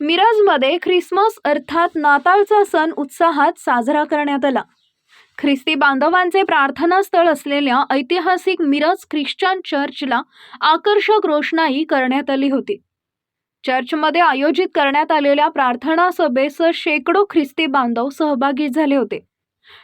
मिरजमध्ये Christmas अर्थात नाताळचा सण उत्साहात साजरा करण्यात आला. ख्रिस्ती बांधवांचे प्रार्थनास्थळ असलेल्या ऐतिहासिक मिरज ख्रिश्चन चर्चला आकर्षक रोषणाई करण्यात आली होती. चर्चमध्ये आयोजित करण्यात आलेल्या प्रार्थना सभेस शेकडो ख्रिस्ती बांधव सहभागी झाले होते.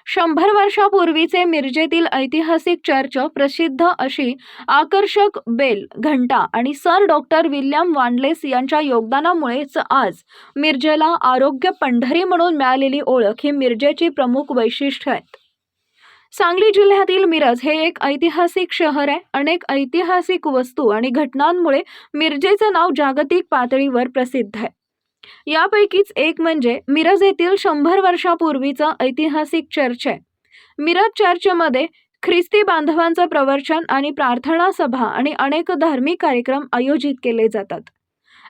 शंभर वर्षापूर्वीचे मिरजेतील ऐतिहासिक चर्च प्रसिद्ध अशी आकर्षक बेल घंटा आणि सर डॉक्टर विल्यम वानलेस यांच्या योगदानामुळेच आज मिरजेला आरोग्य पंढरी म्हणून मिळालेली ओळख ही मिरजेची प्रमुख वैशिष्ट्य आहेत. सांगली जिल्ह्यातील मिरज हे एक ऐतिहासिक शहर आहे. अनेक ऐतिहासिक वस्तू आणि घटनांमुळे मिरजेचं नाव जागतिक पातळीवर प्रसिद्ध आहे. यापैकीच एक म्हणजे मिरज येथील शंभर वर्षापूर्वीचं ऐतिहासिक चर्च आहे. मिरज चर्चमध्ये ख्रिस्ती बांधवांचं प्रवचन आणि प्रार्थना सभा आणि अनेक धार्मिक कार्यक्रम आयोजित केले जातात.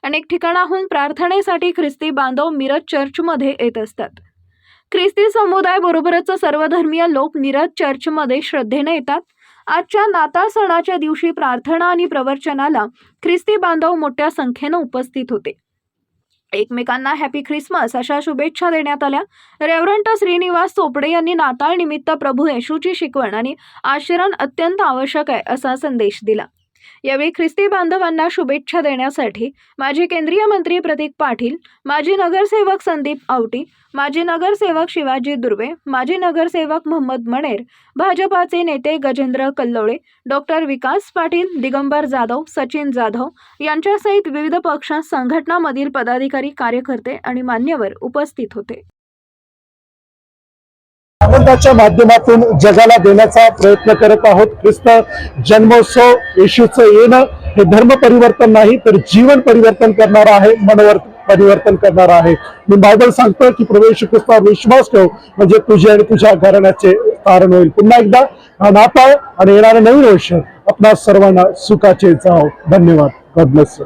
अनेक ठिकाणाहून प्रार्थनेसाठी ख्रिस्ती बांधव मिरज चर्चमध्ये येत असतात. ख्रिस्ती समुदायाबरोबरच सर्वधर्मीय लोक मिरज चर्चमध्ये श्रद्धेने येतात. आजच्या नाताळ सणाच्या दिवशी प्रार्थना आणि प्रवचनाला ख्रिस्ती बांधव मोठ्या संख्येनं उपस्थित होते. एकमेकांना हॅपी ख्रिसमस अशा शुभेच्छा देण्यात आल्या. रेव्हरंट श्रीनिवास चोपडे यांनी नाताळ निमित्त प्रभू येशूची शिकवण आणि आचरण अत्यंत आवश्यक आहे असा संदेश दिला. यावेळी ख्रिस्ती बांधवांना शुभेच्छा देण्यासाठी माजी केंद्रीय मंत्री प्रतीक पाटील माजी नगरसेवक संदीप आवटी माजी नगरसेवक शिवाजी दुर्वे माजी नगरसेवक मोहम्मद मणेर भाजपाचे नेते गजेंद्र कल्लोळे डॉक्टर विकास पाटील दिगंबर जाधव सचिन जाधव यांच्यासहित विविध पक्ष संघटनामधील पदाधिकारी कार्यकर्ते आणि मान्यवर उपस्थित होते. आनंदाच्या माध्यमातून जगाला देण्याचा प्रयत्न करत आहोत. ख्रिस्त जन्मोत्सव येशूचं येणं हे धर्म परिवर्तन नाही तर जीवन परिवर्तन करणार आहे मनोवर परिवर्तन करणार आहे. मी बायबल सांगतो की प्रवेश ख्रिस्तावर विश्वास ठेव म्हणजे तुझे आणि तुझ्या घराण्याचे तारण होईल. पुन्हा एकदा हा नाताळ आणि येणारं नवीन वर्ष आपणा सर्वांना सुखाचे जाव धन्यवाद. God bless